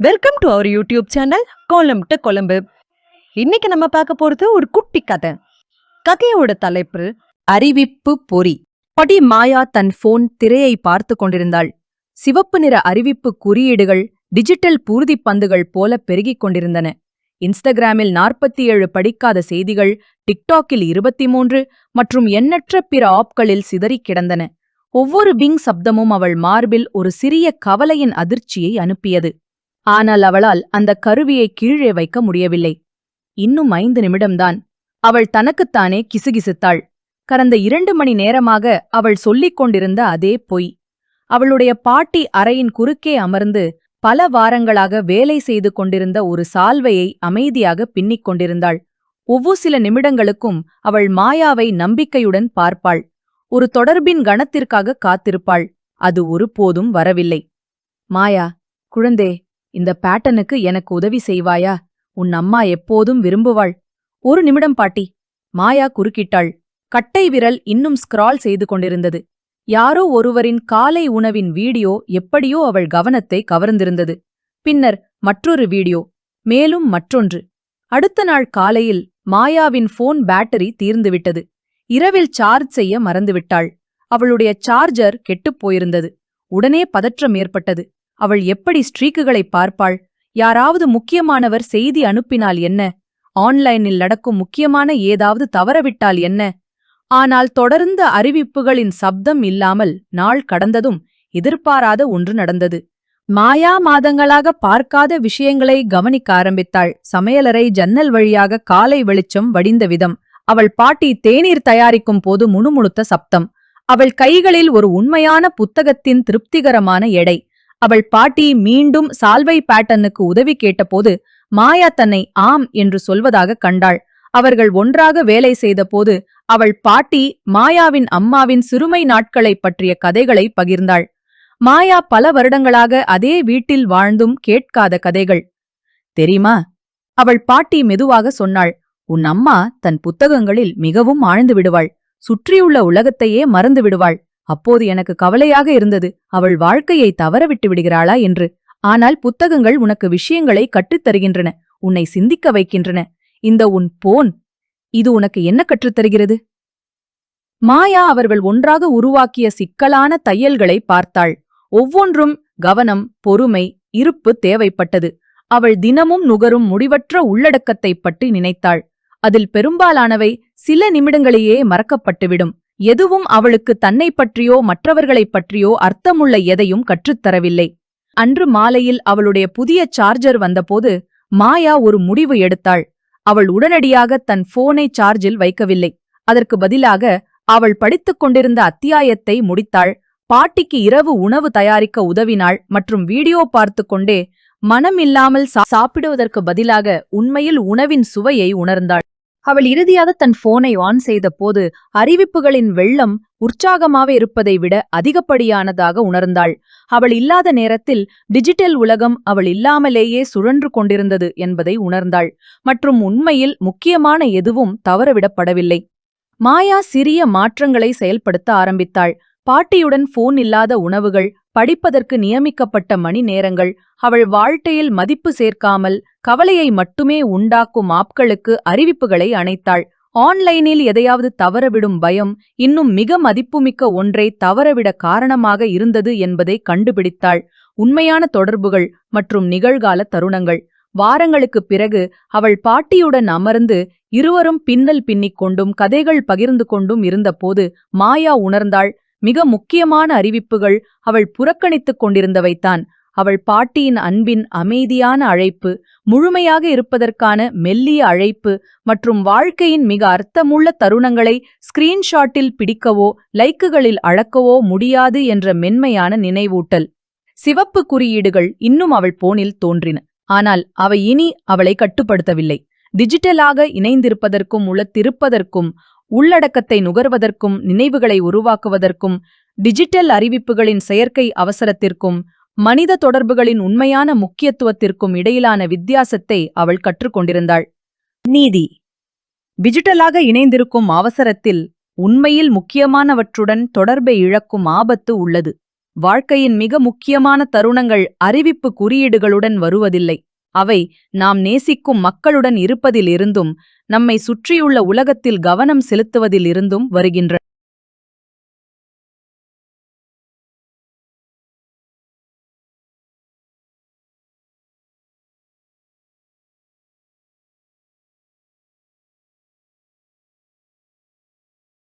Welcome to our YouTube channel Kolam to Kuzhambu இன்னைக்கு நம்ம பார்க்க போறது ஒரு குட்டி கதை. கதையோட தலைப்பு அறிவிப்பு பொறி. படி மாயா தன் போன் திரையை பார்த்து கொண்டிருந்தாள். சிவப்பு நிற அறிவிப்பு குறியீடுகள் டிஜிட்டல் பூர்தி பந்துகள் போல பெருகிக் கொண்டிருந்தன. இன்ஸ்டாகிராமில் நாற்பத்தி ஏழு படிக்காத செய்திகள் டிக்டாக்கில் இருபத்தி மூன்று மற்றும் எண்ணற்ற பிற ஆப்களில் சிதறிக் கிடந்தன. ஒவ்வொரு பிங் சப்தமும் அவள் மார்பில் ஒரு சிறிய கவலையின் அதிர்ச்சியை அனுப்பியது. ஆனால் அவளால் அந்த கருவியை கீழே வைக்க முடியவில்லை. இன்னும் ஐந்து நிமிடம்தான். அவள் தனக்குத்தானே கிசுகிசுத்தாள். கடந்த இரண்டு மணி நேரமாக அவள் சொல்லிக் கொண்டிருந்த அதே பொய். அவளுடைய பாட்டி அறையின் குறுக்கே அமர்ந்து பல வாரங்களாக வேலை செய்து கொண்டிருந்த ஒரு சால்வையை அமைதியாக பின்னிக் கொண்டிருந்தாள். ஒவ்வொரு சில நிமிடங்களுக்கும் அவள் மாயாவை நம்பிக்கையுடன் பார்ப்பாள். ஒரு தொடர்பின் கணத்திற்காக காத்திருப்பாள். அது ஒருபோதும் வரவில்லை. மாயா குழந்தே இந்த பேட்டனுக்கு எனக்கு உதவி செய்வாயா? உன் அம்மா எப்போதும் விரும்புவாள். ஒரு நிமிடம் பாட்டி. மாயா குறுக்கிட்டாள். கட்டை விரல் இன்னும் ஸ்க்ரால் செய்து கொண்டிருந்தது. யாரோ ஒருவரின் காலை உணவின் வீடியோ எப்படியோ அவள் கவனத்தை கவர்ந்திருந்தது. பின்னர் மற்றொரு வீடியோ மேலும் மற்றொன்று. அடுத்த நாள் காலையில் மாயாவின் போன் பேட்டரி தீர்ந்துவிட்டது. இரவில் சார்ஜ் செய்ய மறந்துவிட்டாள். அவளுடைய சார்ஜர் கெட்டுப் போயிருந்தது. உடனே பதற்றம் ஏற்பட்டது. அவள் எப்படி ஸ்ட்ரீக்குகளை பார்ப்பாள்? யாராவது முக்கியமானவர் செய்தி அனுப்பினால் என்ன? ஆன்லைனில் நடக்கும் முக்கியமான ஏதாவது தவறவிட்டால் என்ன? ஆனால் தொடர்ந்த அறிவிப்புகளின் சப்தம் இல்லாமல் நாள் கடந்ததும் எதிர்பாராத ஒன்று நடந்தது. மாயா மாதங்களாக பார்க்காத விஷயங்களை கவனிக்க ஆரம்பித்தாள். சமையலறை ஜன்னல் வழியாக காலை வெளிச்சம் வடிந்த விதம். அவள் பாட்டி தேநீர் தயாரிக்கும் போது முணுமுணுத்த சப்தம். அவள் கைகளில் ஒரு உண்மையான புத்தகத்தின் திருப்திகரமான எடை. அவள் பாட்டி மீண்டும் சால்வை பேட்டனுக்கு உதவி கேட்டபோது மாயா தன்னை ஆம் என்று சொல்வதாக கண்டாள். அவர்கள் ஒன்றாக வேலை செய்தபோது அவள் பாட்டி மாயாவின் அம்மாவின் சிறுமை நாட்களைப் பற்றிய கதைகளை பகிர்ந்தாள். மாயா பல வருடங்களாக அதே வீட்டில் வாழ்ந்தும் கேட்காத கதைகள். தெரியுமா? அவள் பாட்டி மெதுவாக சொன்னாள். உன் அம்மா தன் புத்தகங்களில் மிகவும் ஆழ்ந்து விடுவாள். சுற்றியுள்ள உலகத்தையே மறந்து விடுவாள். அப்போது எனக்கு கவலையாக இருந்தது. அவள் வாழ்க்கையை தவறவிட்டு விடுகிறாளா என்று. ஆனால் புத்தகங்கள் உனக்கு விஷயங்களை கற்றுத் தருகின்றன. உன்னை சிந்திக்க வைக்கின்றன. இந்த உன் போன். இது உனக்கு என்ன கற்றுத்தருகிறது மாயா அவர்கள் ஒன்றாக உருவாக்கிய சிக்கலான தையல்களை பார்த்தாள். ஒவ்வொன்றும் கவனம் பொறுமை இருப்பு தேவைப்பட்டது. அவள் தினமும் நுகரும் முடிவற்ற உள்ளடக்கத்தைப் பற்றி நினைத்தாள். அதில் பெரும்பாலானவை சில நிமிடங்களையே மறக்கப்பட்டுவிடும். எதுவும் அவளுக்கு தன்னை பற்றியோ மற்றவர்களைப் பற்றியோ அர்த்தமுள்ள எதையும் கற்றுத்தரவில்லை அன்று மாலையில் அவளுடைய புதிய சார்ஜர் வந்தபோது மாயா ஒரு முடிவு எடுத்தாள். அவள் உடனடியாக தன் போனை சார்ஜில் வைக்கவில்லை. அதற்கு பதிலாக அவள் படித்துக் கொண்டிருந்த அத்தியாயத்தை முடித்தாள். பாட்டிக்கு இரவு உணவு தயாரிக்க உதவினாள் மற்றும் வீடியோ பார்த்து கொண்டே மனம் இல்லாமல் சாப்பிடுவதற்கு பதிலாக உண்மையில் உணவின் சுவையை உணர்ந்தாள். அவள் இறுதியாக தன் போனை ஆன் செய்தபோது அறிவிப்புகளின் வெள்ளம் உற்சாகமாக இருப்பதை விட அதிகப்படியானதாக உணர்ந்தாள். அவள் இல்லாத நேரத்தில் டிஜிட்டல் உலகம் அவள் இல்லாமலேயே சுழன்று கொண்டிருந்தது என்பதை உணர்ந்தாள். மற்றும் உண்மையில் முக்கியமான எதுவும் தவறவிடப்படவில்லை. மாயா சிறிய மாற்றங்களை செயல்படுத்த ஆரம்பித்தாள். பாட்டியுடன் ஃபோன் இல்லாத உணவுகள் படிப்பதற்கு நியமிக்கப்பட்ட மணி நேரங்கள் அவள் வாழ்க்கையில் மதிப்பு சேர்க்காமல் கவலையை மட்டுமே உண்டாக்கும் ஆப்களுக்கு அறிவிப்புகளை அணைத்தாள். ஆன்லைனில் எதையாவது தவறவிடும் பயம் இன்னும் மிக மதிப்புமிக்க ஒன்றை தவறவிட காரணமாக இருந்தது என்பதை கண்டுபிடித்தாள். உண்மையான தொடர்புகள் மற்றும் நிகழ்கால தருணங்கள். வாரங்களுக்குப் பிறகு அவள் பாட்டியுடன் அமர்ந்து இருவரும் பின்னல் பின்னிக் கொண்டும் கதைகள் பகிர்ந்து கொண்டும் இருந்தபோது மாயா உணர்ந்தாள் மிக முக்கியமான அறிவிப்புகள் அவள் புறக்கணித்துக் கொண்டிருந்தவைத்தான். அவள் பாட்டியின் அன்பின் அமைதியான அழைப்பு முழுமையாக இருப்பதற்கான மெல்லிய அழைப்பு மற்றும் வாழ்க்கையின் மிக அர்த்தமுள்ள தருணங்களை ஸ்கிரீன்ஷாட்டில் பிடிக்கவோ லைக்குகளில் அளக்கவோ முடியாது என்ற மென்மையான நினைவூட்டல். சிவப்பு குறியீடுகள் இன்னும் அவள் போனில் தோன்றின. ஆனால் அவை இனி அவளை கட்டுப்படுத்தவில்லை. டிஜிட்டலாக இணைந்திருப்பதற்கும் உளத்திருப்பதற்கும் உள்ளடக்கத்தை நுகர்வதற்கும் நினைவுகளை உருவாக்குவதற்கும் டிஜிட்டல் அறிவிப்புகளின் செயற்கை அவசரத்திற்கும் மனித தொடர்புகளின் உண்மையான முக்கியத்துவத்திற்கும் இடையிலான வித்தியாசத்தை அவள் கற்றுக்கொண்டிருந்தாள் நீதி. டிஜிட்டலாக இணைந்திருக்கும் அவசரத்தில் உண்மையில் முக்கியமானவற்றுடன் தொடர்பை இழக்கும் ஆபத்து உள்ளது. வாழ்க்கையின் மிக முக்கியமான தருணங்கள் அறிவிப்பு குறியீடுகளுடன் வருவதில்லை. அவை நாம் நேசிக்கும் மக்களுடன் இருப்பதிலிருந்தும் நம்மை சுற்றியுள்ள உலகத்தில் கவனம் செலுத்துவதிலிருந்தும் வருகின்றன.